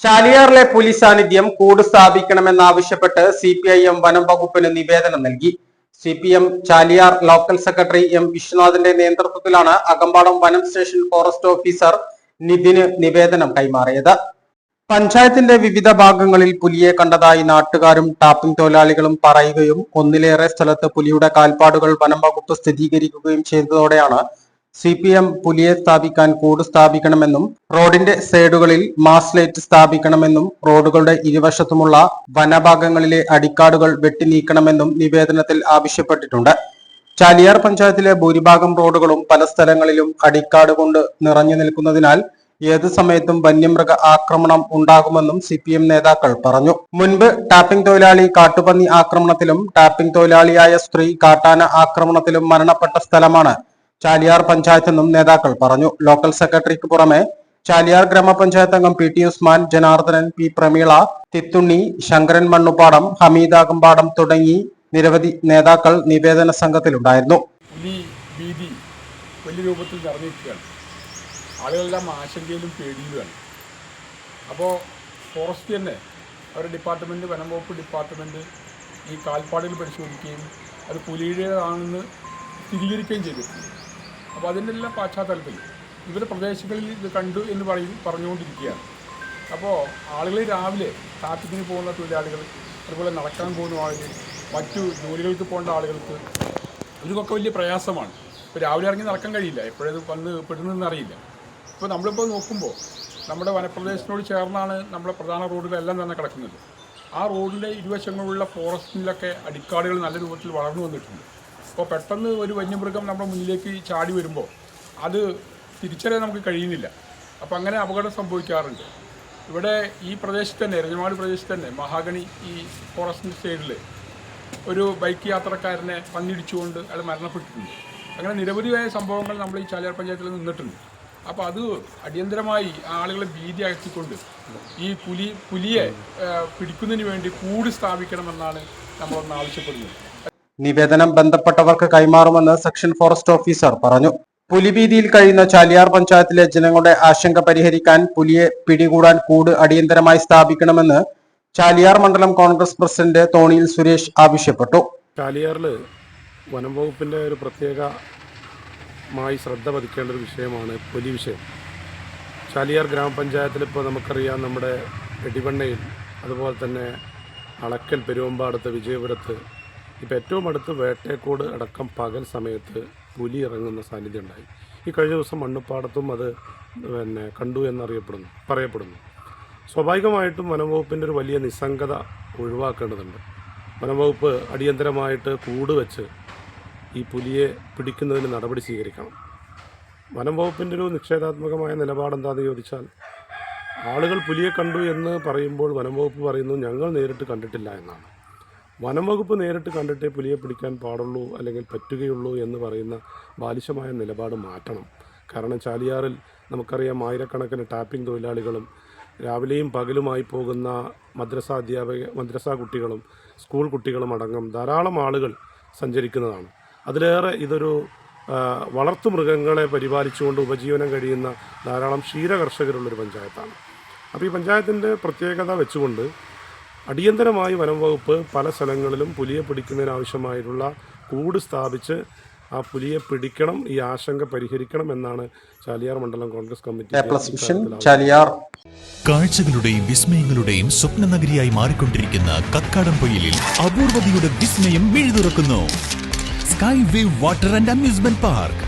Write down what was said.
ചാലിയാറിലെ police സാന്നിധ്യം കൂട് സ്ഥാപിക്കണമെന്നാവശ്യപ്പെട്ട് സി പി ഐ എം വനം വകുപ്പിന് നിവേദനം നൽകി. C P M Chaliyar local secretary M വിശ്വനാഥിന്റെ നേതൃത്വത്തിലാണ് അകമ്പാടം വനം സ്റ്റേഷൻ ഫോറസ്റ്റ് ഓഫീസർ നിതിന് നിവേദനം കൈമാറിയത്. പഞ്ചായത്തിന്റെ വിവിധ ഭാഗങ്ങളിൽ പുലിയെ കണ്ടതായി നാട്ടുകാരും ടാപ്പിംഗ് തൊഴിലാളികളും പറയുകയും ഒന്നിലേറെ സ്ഥലത്ത് പുലിയുടെ കാൽപ്പാടുകൾ വനം വകുപ്പ് സ്ഥിരീകരിക്കുകയും ചെയ്തതോടെയാണ് സി പി എം പുലിയെ സ്ഥാപിക്കാൻ കൂട് സ്ഥാപിക്കണമെന്നും റോഡിന്റെ സൈഡുകളിൽ മാസ്ലേറ്റ് സ്ഥാപിക്കണമെന്നും റോഡുകളുടെ ഇരുവശത്തുമുള്ള വനഭാഗങ്ങളിലെ അടിക്കാടുകൾ വെട്ടിനീക്കണമെന്നും നിവേദനത്തിൽ ആവശ്യപ്പെട്ടിട്ടുണ്ട്. ചാലിയാർ പഞ്ചായത്തിലെ ഭൂരിഭാഗം റോഡുകളും പല സ്ഥലങ്ങളിലും അടിക്കാട് കൊണ്ട് നിറഞ്ഞു നിൽക്കുന്നതിനാൽ ഏത് സമയത്തും വന്യമൃഗ ആക്രമണം ഉണ്ടാകുമെന്നും സി പി എം നേതാക്കൾ പറഞ്ഞു. മുൻപ് ടാപ്പിംഗ് തൊഴിലാളി കാട്ടുപന്നി ആക്രമണത്തിലും ടാപ്പിംഗ് തൊഴിലാളിയായ സ്ത്രീ കാട്ടാന ആക്രമണത്തിലും മരണപ്പെട്ട സ്ഥലമാണ് ചാലിയാർ പഞ്ചായത്ത് നിന്നും നേതാക്കൾ പറഞ്ഞു. ലോക്കൽ സെക്രട്ടറിക്ക് പുറമെ ചാലിയാർ ഗ്രാമപഞ്ചായത്ത് അംഗം P T Usman Janardhanan P Prameela Thithunni Sankaran Mannupadam Hameed Akampadam തുടങ്ങി നിരവധി നേതാക്കൾ നിവേദന സംഘത്തിലുണ്ടായിരുന്നു. ഭീതി വലിയ രൂപത്തിൽ നിറഞ്ഞിരിക്കുകയാണ്. ആളുകളെല്ലാം ആശങ്കയിലും പേടിയിലുമാണ്. അപ്പോൾ ഫോറസ്റ്റ് തന്നെ അവരുടെ ഡിപ്പാർട്ട്മെന്റ് വനം വകുപ്പ് ഡിപ്പാർട്ട്മെന്റ് ഈ കാൽപ്പാടുകൾ പരിശോധിക്കുകയും അത് പുലിയുടേതാണെന്ന് സ്ഥിരീകരിക്കുകയും ചെയ്തിട്ടുണ്ട്. അപ്പോൾ അതിന്റെ എല്ലാം പശ്ചാത്തലത്തിൽ ഇവർ പ്രദേശങ്ങളിൽ ഇത് കണ്ടു എന്ന് പറയും പറഞ്ഞുകൊണ്ടിരിക്കുകയാണ്. അപ്പോൾ ആളുകൾ രാവിലെ ട്രാഫിക്കിന് പോകുന്ന തൊഴിലാളികൾ അതുപോലെ നടക്കാൻ പോകുന്ന ആളുകൾ മറ്റു ജോലികൾക്ക് പോകേണ്ട ആളുകൾക്ക് ഇവർക്കൊക്കെ വലിയ പ്രയാസമാണ്. ഇപ്പോൾ രാവിലെ ഇറങ്ങി നടക്കാൻ കഴിയില്ല. എപ്പോഴത് വന്ന് പെടുന്നതെന്ന് അറിയില്ല. ഇപ്പോൾ നമ്മളിപ്പോൾ നോക്കുമ്പോൾ നമ്മുടെ വനപ്രദേശത്തിനോട് ചേർന്നാണ് നമ്മുടെ പ്രധാന റോഡുകളെല്ലാം തന്നെ കിടക്കുന്നത്. ആ റോഡിന്റെ ഇരുവശങ്ങളിലുള്ള ഫോറസ്റ്റിലൊക്കെ അടിക്കാടുകൾ നല്ല രൂപത്തിൽ വളർന്നു വന്നിട്ടുണ്ട്. അപ്പോൾ പെട്ടെന്ന് ഒരു വന്യമൃഗം നമ്മുടെ മുന്നിലേക്ക് ചാടി വരുമ്പോൾ അത് തിരിച്ചറിയാൻ നമുക്ക് കഴിയുന്നില്ല. അപ്പോൾ അങ്ങനെ അപകടം സംഭവിക്കാറുണ്ട്. ഇവിടെ ഈ പ്രദേശത്ത് തന്നെ രജമാട് പ്രദേശത്ത് തന്നെ മഹാഗണി ഈ ഫോറസ്റ്റിന്റെ സൈഡിൽ ഒരു ബൈക്ക് യാത്രക്കാരനെ പന്നിടിച്ചുകൊണ്ട് അയാൾ മരണപ്പെട്ടിട്ടുണ്ട്. അങ്ങനെ നിരവധിയായ സംഭവങ്ങൾ നമ്മൾ ഈ ചാലിയാർ പഞ്ചായത്തിൽ നിന്നിട്ടുണ്ട്. അപ്പോൾ അത് അടിയന്തരമായി ആളുകളെ ഭീതി അകറ്റിക്കൊണ്ട് ഈ പുലി പുലിയെ പിടിക്കുന്നതിന് വേണ്ടി കൂട് സ്ഥാപിക്കണമെന്നാണ് നമ്മളൊന്ന് ആവശ്യപ്പെടുന്നത്. നിവേദനം ബന്ധപ്പെട്ടവർക്ക് കൈമാറുമെന്ന് സെക്ഷൻ ഫോറസ്റ്റ് ഓഫീസർ പറഞ്ഞു. പുലിഭീതിയിൽ കഴിയുന്ന ചാലിയാർ പഞ്ചായത്തിലെ ജനങ്ങളുടെ ആശങ്ക പരിഹരിക്കാൻ പുലിയെ പിടികൂടാൻ കൂട് അടിയന്തരമായി സ്ഥാപിക്കണമെന്ന് ചാലിയാർ മണ്ഡലം കോൺഗ്രസ് പ്രസിഡന്റ് തോണിയിൽ സുരേഷ് ആവശ്യപ്പെട്ടു. ചാലിയാറിൽ വനം വകുപ്പിന്റെ ഒരു പ്രത്യേകമായി ശ്രദ്ധ പതിക്കേണ്ട ഒരു വിഷയമാണ് പുലി വിഷയം. ചാലിയാർ ഗ്രാമപഞ്ചായത്തിൽ ഇപ്പോൾ നമുക്കറിയാം നമ്മുടെ എടിവണ്ണയിൽ അതുപോലെ തന്നെ അളക്കൽ പെരുവമ്പാടത്ത് വിജയപുരത്ത് ഇപ്പോൾ ഏറ്റവും അടുത്ത് വേട്ടേക്കോട് അടക്കം പകൽ സമയത്ത് പുലി ഇറങ്ങുന്ന സാന്നിധ്യം ഉണ്ടായി. ഈ കഴിഞ്ഞ ദിവസം മണ്ണുപ്പാടത്തും അത് പിന്നെ കണ്ടു എന്നറിയപ്പെടുന്നു പറയപ്പെടുന്നു. സ്വാഭാവികമായിട്ടും വനംവകുപ്പിന്റെ ഒരു വലിയ നിസ്സംഗത ഒഴിവാക്കേണ്ടതുണ്ട്. വനംവകുപ്പ് അടിയന്തരമായിട്ട് കൂട് വെച്ച് ഈ പുലിയെ പിടിക്കുന്നതിന് നടപടി സ്വീകരിക്കണം. വനംവകുപ്പിന്റെ ഒരു നിഷേധാത്മകമായ നിലപാടെന്താണെന്ന് ചോദിച്ചാൽ ആളുകൾ പുലിയെ കണ്ടു എന്ന് പറയുമ്പോൾ വനംവകുപ്പ് പറയുന്നു ഞങ്ങൾ നേരിട്ട് കണ്ടിട്ടില്ല എന്നാണ്. വനം വകുപ്പ് നേരിട്ട് കണ്ടിട്ടേ പുലിയെ പിടിക്കാൻ പാടുള്ളൂ അല്ലെങ്കിൽ പറ്റുകയുള്ളൂ എന്ന് പറയുന്ന ബാലിശമായ നിലപാട് മാറ്റണം. കാരണം ചാലിയാറിൽ നമുക്കറിയാം ആയിരക്കണക്കിന് ടാപ്പിംഗ് തൊഴിലാളികളും രാവിലെയും പകലുമായി പോകുന്ന മദ്രസ അധ്യാപക മദ്രസ കുട്ടികളും സ്കൂൾ കുട്ടികളും അടങ്ങും ധാരാളം ആളുകൾ സഞ്ചരിക്കുന്നതാണ്. അതിലേറെ ഇതൊരു വളർത്തു മൃഗങ്ങളെ പരിപാലിച്ചുകൊണ്ട് ഉപജീവനം കഴിയുന്ന ധാരാളം ക്ഷീരകർഷകരുള്ളൊരു പഞ്ചായത്താണ്. അപ്പോൾ ഈ പഞ്ചായത്തിന്റെ പ്രത്യേകത വെച്ചുകൊണ്ട് അടിയന്തരമായി വനം വകുപ്പ് പല സ്ഥലങ്ങളിലും പുലിയെ പിടിക്കുന്നതിനാവശ്യമായിട്ടുള്ള കൂട് സ്ഥാപിച്ച് ആ പുലിയെ പിടിക്കണം ഈ ആശങ്ക പരിഹരിക്കണം എന്നാണ് ചാലിയാർ മണ്ഡലം കോൺഗ്രസ് കമ്മിറ്റി ചാലിയാർ. കാഴ്ചകളുടെയും വിസ്മയങ്ങളുടെയും സ്വപ്ന നഗരിയായി മാറിക്കൊണ്ടിരിക്കുന്ന കക്കാടംപൊയിലിൽ അപൂർവതയുടെ വിസ്മയം മിഴുതുറക്കുന്നു. Sky Wave Water and Amusement Park.